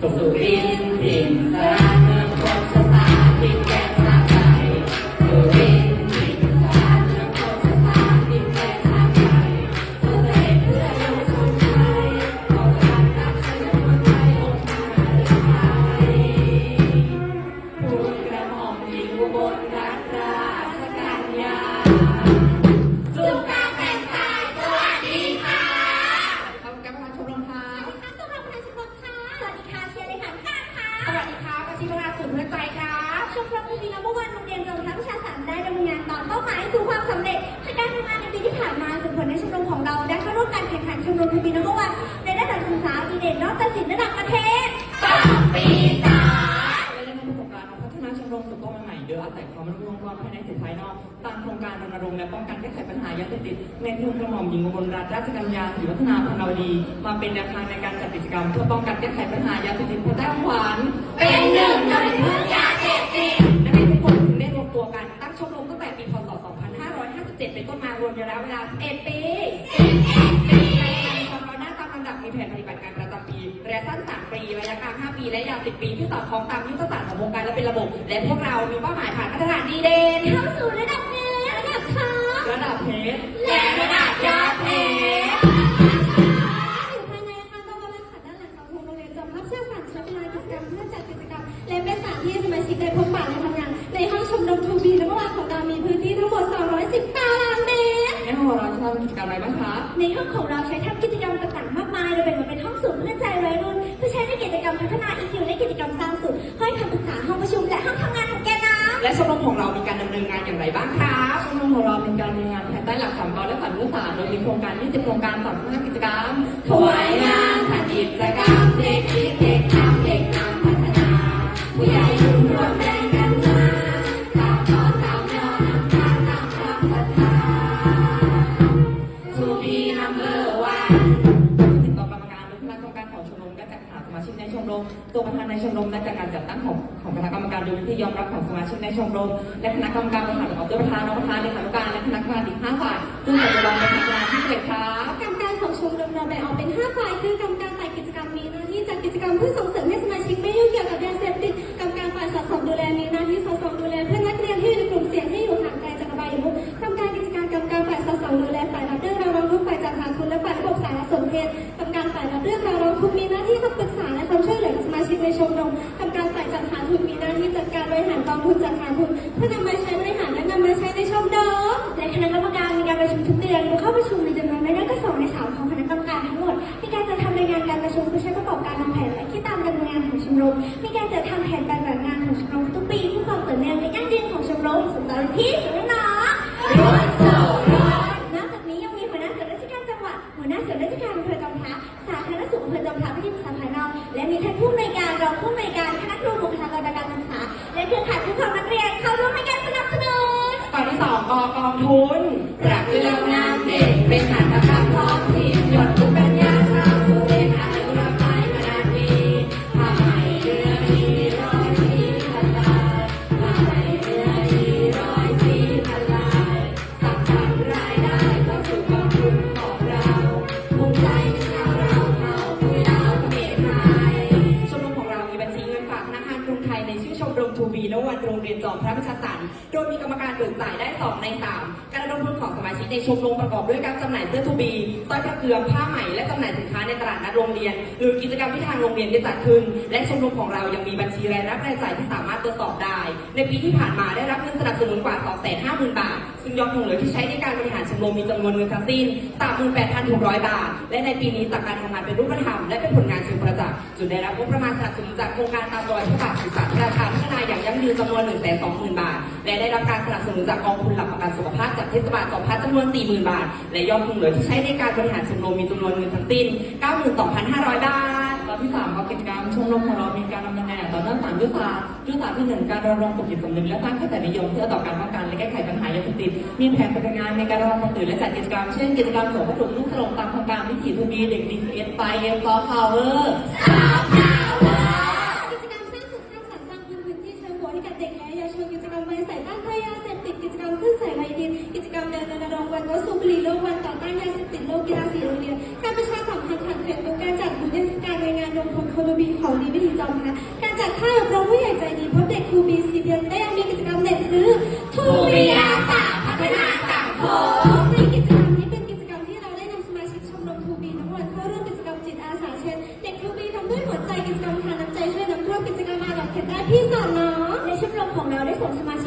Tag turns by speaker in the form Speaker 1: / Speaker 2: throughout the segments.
Speaker 1: สุรินบินสระเมืองคชสารดินแดนชาติไทยสุรินทร์ถิ่นสระเมืองโคชสารดินแดนชาติไทยเพื่อเสด็จเพื่อเยาวชนไทยขอสารนักชนคนไทยองค์มาไทยทูลกระหม่อมหญิงอุบลรา ร่
Speaker 2: วมมือ
Speaker 1: ภายในถึงภายนอก ตามโครงการรณรงค์และป้องกันแก้ไขปัญหายาเสพติดในทุนกระหม่อมหญิงอุบลรัตนราชกัญญาศรีวัฒนาพนาวดี มาเป็นแนวทางในการจัดกิจกรรม เพื่อป้องกันแก้ไขปัญหายาเสพติดเพื่อแต้มหวาน เป็นหนึ่งในเพื่อยาเสพติดนักเรียนทุกคนจึงได้รวมตัวกันตั้งชมรมตั้งแต่ปีพศ 2557 เป็นต้นมารวมระยะเวลา11ปี11 มีแผนปฏิบัติการประจำปีระยะสั้น 3 ปี ระยะกลาง 5 ปี และยาว 10 ปีที่สอดคล้องตามยุทธศาสตร์ของวงการและเป็นระบบ และพวกเรามีเป้าหมายผ่านมาตรฐานดีเด่น
Speaker 2: เข้าสู่ระดับเนื้อระดับทอง
Speaker 1: ระดับเพชรและ
Speaker 2: ทำ
Speaker 1: กิจกรรมอะไรบ้างคะ
Speaker 2: ในห้องของเราใช้ทำกิจกรรมต่างๆมากมายโดยแบ่งออกเป็นห้องสูตรเพื่อใจวัยรุ่นเพื่อใช้ในกิจกรรมพัฒนา EQ และกิจกรรมสร้างสุขให้คำปรึกษาห้องประชุมและห้องทำงานของแกนำ
Speaker 1: และชมรมของเรามีการดำเนินงานอย่างไรบ้างคะชมรมของเราเป็นการดำเนินงานภายใต้หลักสามกและสันนิษฐานโดยมีโครงการ 20 โครงการ35กิจกรรมถวายงานทำกิจกรรมเด็ ในชมรม และคณะกรรมการบริหารของเจ้าประธานรองประธานเลขานุการและคณะกรรมการอีกห้าฝ่ายซึ่งปัจจุบันเป็นคณะที่เจ็ดครับ
Speaker 2: กรรมการของชมรมเราแบ่งออกเป็น 5 ฝ่าย คือกรรมการฝ่ายกิจกรรมมีหน้าที่จัดกิจกรรมเพื่อส่งเสริมให้สมาชิกไม่ยุ่งเกี่ยวกับยาเสพติดกรรมการฝ่ายสอดส่องดูแลมีหน้าที่สอดส่องดูแลเพื่อนนักเรียนที่ รม มีการจัดทำแผนปฏิบัติงานของชมรมทุกปีเพื่อความต่อเนื่องและยั่งยืนของชมรมสุดยอดที่สุดแล้วนะรุ่นสู่รุ่นนอกจากนี้ยังมีหัวหน้าส่วนราชการจังหวัด หัวหน้าส่วนราชการอำเภอจอมพระสาธารณสุขอำเภอจอมพระพิธีปรึกษาภายนอกและมีท่านผู้อำนวยการรองผู้อำนวยการคณะครูบุคลากรทางการศึกษา และเครือข่ายผู้ปกครองนักเรียนเข้าร่วมในการสนับสนุน
Speaker 1: ตอนที่สองกกองทุนปรับ จ่ายได้ 2 ใน 3 การระดมทุนของสมาชิกในชมรมประกอบด้วยการจำหน่ายเสื้อทูบีสร้อยพระเกลือผ้าไหมและจำหน่ายสินค้าในตลาดนัดโรงเรียน หรือกิจกรรมที่ทางโรงเรียนได้จัดขึ้น และชมรมของเรายังมีบัญชีรายรับรายจ่ายที่สามารถตรวจสอบได้ ในปีที่ผ่านมาได้รับเงินสนับสนุนกว่า 250,000 บาท ซึ่งยอดคงเหลือที่ใช้ในการบริหารชมรมมีจำนวนเงินทั้งสิ้น 38,600 บาท และในปีนี้จากการทำงานเป็นรูปธรรมและเป็นผลงานเชิงประจักษ์จุดได้รับงบประมาณสนับสนุนจากโครงการตามรอยพระบาทสมเด็จพระราชาพัฒนาอย่างยั่งยืนจำนวน120,000 บาท และได้รับการสนับสนุนจากกองทุนหลักประกันสุขภาพจากเทศบาลจอมพระจำนวน 40,000 บาท และยอดคงเหลือที่ใช้ในการบริหารชมรมมีจำนวนเงินทั้งสิ้น 92,500 บาทตอนที่3ครับกิจกรรมชมรมของเรามีการดำเนินงานอย่างต่อเนื่องสามยุทธศาสตร์ยุทธศาสตร์ที่หนึ่งการรณรงค์ปกจิตสำนึกและสร้างกระแสนิยมเพื่อต่อการป้องกันและแก้ไขปัญหายาเสพติดมีแผนปฏิบัติงานในการระดมคนตื่นและจัดกิจกรรมเช่นกิจกรรมส่งวัตถุลูกตรงตามโครงการวิถีทูบีเด็กดีเอสไฟเอ็มซอฟพาวเวอร์
Speaker 2: พติดกิจกรรมขึ้นใส่ไวดินกิจกรรมเดินรณรงค์วันวัสุบุรีโลกวันต่อต้านยาเสพติดโลกกีฬาสีโรงเรียนการประชาสัมพันธ์ผ่านเฟซบุ๊กการจัดบูธเทศกาลรายงานลงพลโคโลบีของดีไม่ดีจอมนะการจัดค่ายอบรมผู้ใหญ่ใจดีเพื่อ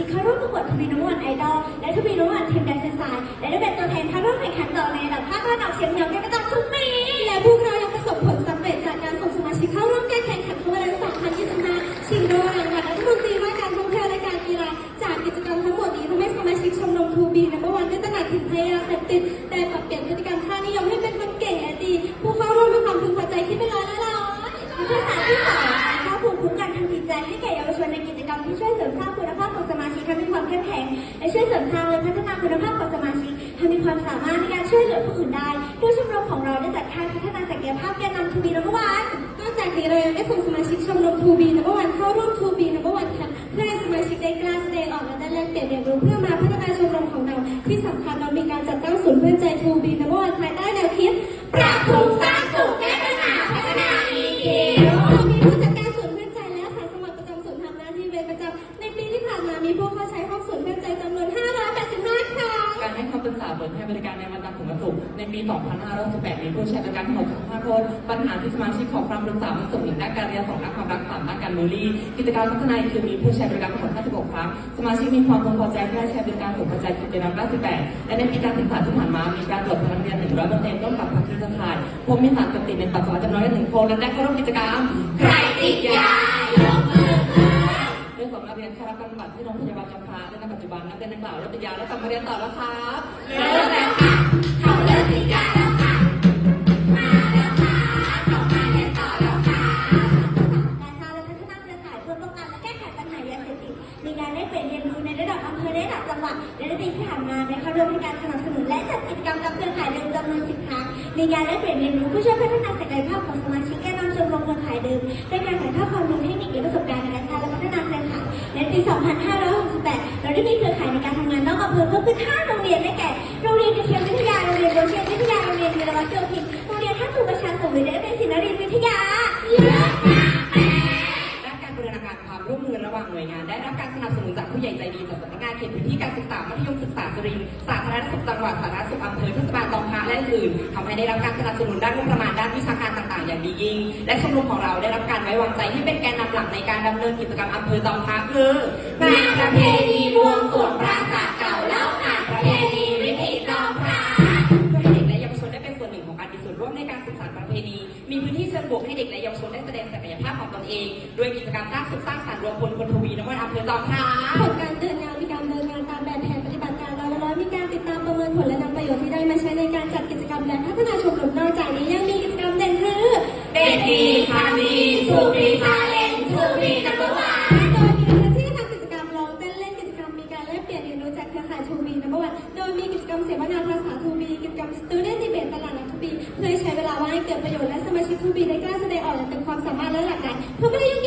Speaker 2: ได้ส่งเข้าร่วม
Speaker 3: ประกวดทวีนวันไอดอลและทวีนวันทีมแดนเซอร์สายและได้เป็นตัวแทนเข้าร่วมแข่งขันต่อในระดับภาคตะวันออกเฉียงเหนือเป็นประจำทุกปี
Speaker 2: และพวกเรายังประสบผลสำเร็จจากการส่งสมาชิกเข้าร่วมการแข่งขันฟุตบอล2025ชิงรางวัลรัฐมนตรีว่าการท่องเที่ยวและการกีฬาจากกิจกรรมทั้งหมดนี้ทำให้สมาชิกชมรมทูบีในเมื่อวันได้ตระหนักถึงภัยยาเสพติด ขอ
Speaker 3: งสมาชิกให้มีความเข้มแข็ง และช่วยเสริมสร้างและพัฒนาคุณภาพของสมาชิกให้มีความสามารถในการช่วยเหลือผู้อื่นได้โดยชมรมของเราได้จัดค่ายพัฒนาศักยภาพแกนนำทูบีนวัน
Speaker 2: นอกจากนี้เรายังได้ส่งสมาชิกชมรมทูบีนับวันเข้าร่วมทูบีนับวันแคมเพื่อให้สมาชิกได้กล้าแสดงออกและได้แลกเปลี่ยนเรียนรู้เพื่อ บ
Speaker 1: ริกา
Speaker 2: รในวัน
Speaker 4: จันทร์ถึงวันศุกร์ในปี 2568มีผู้ใช้บริการทั้งหมด65คนปัญหาที่สมาชิกขอความรึกษามส่งหนึ่งด้านการเรียนสองด้านความรักสามด้านการบูลลี่ กิจกรรมพัฒนาคือมีผู้ใช้บริการทั้งหมด56ครั้งสมาชิกมีความพึงพอใจที่ได้ใช้บริการถูกพอใจกิจกรรม98และในปีการศึกษาที่ผ่านมา มีการตรวจพนักเรียน100เปอร์เซ็นต์ร่วมกับทางเครือข่ายพบมีสารเสพติดในปัสสาวะจำนวนหนึ่งคนและได้เข้าร่วมกิจกรรม
Speaker 1: ใครติดยา
Speaker 4: รื่องของนักเรียนเข้ารับการบำบัดที่โรงพยาบาลจำพาและในปัจจุบันนักเรียนดังกล่าวได้เป็นยาและกลับมาเรียนต่อแล้วครับ
Speaker 1: เริ่มแล้วค่ะเขาเริ่มติดยาแล้วค่ะมาแล้วค่ะเขามาเรียนต่อแล้วค่ะ
Speaker 3: การสร้าและพัฒนาเครือข่ายเพื่อป้องกันและแก้ไขปัญหายาเสพติดมีการได้เปลี่ยนเรียนรู้ในระดับอำเภอและระดับจังหวัดและในปีที่ผ่านมาได้เข้าร่วมในการสนับสนุนและจัดกิจกรรมกับเครือข่ายเดิมจำนวน10ครั้งมีการได้เปลี่ยนเรียนรู้เพื่อช่วยพัฒนาศักยภาพของสมาชิกแกนนำชมรมเครือข่ายเดิมด้วยการถ่ายทอดความรู้เทคนิคและประสบการณ์ในการสร้าง 2568 เราได้มีเครือข่ายในการทำงานนอกอำเภอเพิ่มขึ้น5โรงเรียนได้แก่ โรงเรียนกระเทียมวิทยา โรงเรียนโรงเรียนวิทยา โรงเรียนวีรวัตรโยธินโรงเรียนท่าตูประชาสมหรือได้เป็นศิลปินวิทยา
Speaker 4: ด้านการบูรณาการความร่วมมือระหว่างหน่วยงาน ได้รับการสนับสนุนจากผู้ใหญ่ใจดีจากสำนักงานเขตพื้นที่การศึกษามัธยมศึกษาสุรินทร์ สาธารณสุขจังหวัด สาธารณสุขอำเภอเทศบาล อื่นๆทำให้ได้รับการสนับสนุนด้านงบประมาณด้านวิชาการต่าง ๆ อย่างดียิ่ง และชมรมของเราได้รับการไว้วางใจให้เป็นแกนนำหลักในการดำเนินกิจกรรมอำเภอจอมพระคืองา
Speaker 1: นประเพณีบวงสรวงปราสาทเก่าเล่าขานประเพณีวิถีจอมพระ
Speaker 4: เพื่อให้เด็กและเยาวชนได้เป็นส่วนหนึ่งของการมีส่วนร่วมในการสืบสานประเพณี มีพื้นที่เชิงบวกให้เด็กและเยาวชนได้แสดงศักยภาพของตนเอง ด้วยกิจกรรมสร้างสุขสร้างสรรค์รวมพลคนทวีนวัดอำเภอจอมพ
Speaker 2: ระ ฒนาชมรมนอกจากนี้ยังมีกิจกรรมเด่นคือ
Speaker 1: เด็กดีทำดีทูบีทาเลนทูบีนัมเบอร์วัน
Speaker 2: โดยมีพื้นที่ทำกิจกรรมร้องเต้นเล่นกิจกรรมมีการแลกเปลี่ยนเรียนรู้จากเครือข่ายทูบีนับวันโดยมีกิจกรรมเสวนาภาษาทูบีกิจกรรม Student Debate ตลาดนัดทูบีเพื่อให้ใช้เวลาว่างให้เกิดประโยชน์และสมาชิกทูบีได้กล้าแสดงออกอย่างเต็มความสามารถและหลากหลายเพื่อไม่ได้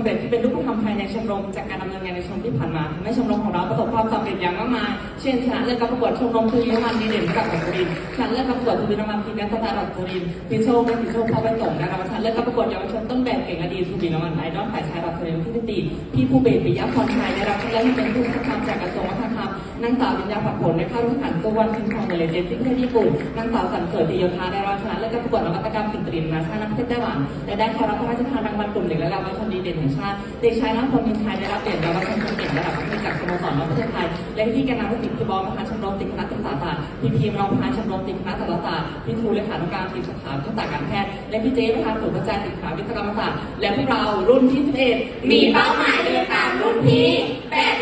Speaker 4: ผลสำเร็จที่เป็นรูปธรรมภายในชมรมจากการดำเนินงานในชมรมที่ผ่านมาทำให้ชมรมของเราประสบความสำเร็จอย่างมากมายเช่นชนะเลิศการประกวดชมรมทุนน้ำมันดีเด่นระดับของสุรินทร์ชนะเลิศการประกวดทุนน้ำมันทีมนักสตาร์ทสุรินทร์พิโชคและพิโชคเข้าไปส่งนะรางวัลชนะเลิศการประกวดเยาวชนต้นแบบเก่งอดีทวีน้ำมันไอดอลฝ่ายชายระดับสุรินทร์ที่ติพี่ผู้เบสปิยะพรชัยได้รับเลิศให้เป็นผู้ทำจากกระทรวงวัฒนธรรม นางสาววิญญาผักผลได้เข้าร่วมขันตัววันคิงคองเลเจนที่ประเทศญี่ปุ่นนางสาวสันเสริฐติโยธาได้รับชนะเลิศการประกวดนวัตกรรมสิ่งประดิษฐ์นาชาติประเทศไต้หวันและได้เข้ารับพระราชทานรางวัลกลุ่มเด็กและเยาวชนดีเด่นแห่งชาติเด็กชายน้ำพลมินไทยได้รับเหรียญเยาวชนคนเก่งระดับประเทศจากสโมสรนประเทศไทยและพี่แกนนำสิทธิ์คือบอลประธานชมรมติดคณะศึกษาศาสตร์พี่พีมรองประธานชมรมติดคณะสารศาสตร์พี่ครูเลขานุการติดสถานทักษะการแพทย์และพี่เจ๊ประธานศูนย์กระจายติดคณะวิศวกรรมศาสตร์และพวกเรารุ่นที่11
Speaker 1: มีเป้าหมายเดินตามรุ่นพี่แบบ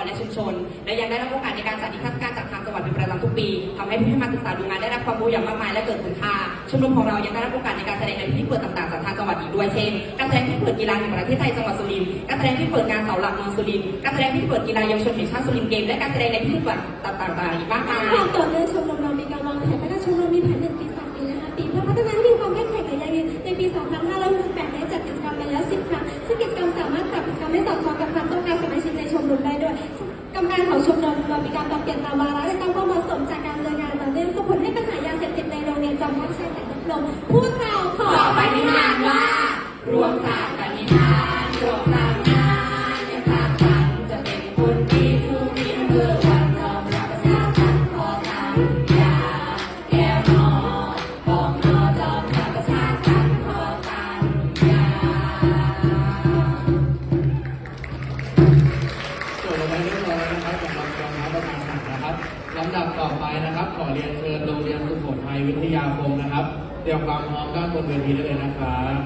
Speaker 1: ระ
Speaker 4: โยชน์ทั้งองค์กรและชุมชน และยังได้รับโอกาสในการจัดนิทรรศการจากทางจังหวัดเป็นประจำทุกปีทำให้ผู้ที่มาศึกษาดูงานได้รับความรู้อย่างมากมายและเกิดคุณค่าชมรมของเรายังได้รับโอกาสในการแสดงในพิธีเปิดต่างๆจากทางจังหวัดอีกด้วยเช่นการแสดงที่เปิดกีฬาแห่งประเทศไทยจังหวัดสุรินทร์การแสดงที่เปิดงานเสาหลักเมืองสุรินทร์การแสดงที่เปิดกีฬาเยาวชนแห่งชาติสุรินทร์เกมและการแสดงในพิธีเปิดต่างๆอีกมากมาย
Speaker 2: ความต่อเนื่องชมรมเรามีการวางแผนพัฒนาชมรมมีแผนหนึ่งปีสามปีและห้าปีเพื่อพัฒนาให้มีความเข้มแข็งและยั่งยืนในปี 2568ได้จัดกิจกรรมไปแล้ว 10 ครั้งซึ่งกิจกรรมสามารถปรับกิจกรรมให้สอดคล้องกับความต้องการสมาชิกในชมรมได้ด้วยกำ งานของชมรมเรามีการปรับเปลี่ยนตามวาระและตามความเหมาะสมจากการดำเนินงานต่อเนื่องส่งผลให้ปัญหายาเสพติดในโรงเรียนจอมพระชัยแต่ลดลงพวกเราขอ
Speaker 1: ขอปฏิญาณว่า รวมศาสตร์ปณิธาน กั
Speaker 5: บเตรียมความพร้อมด้านบนเวทีได้เลยนะครับ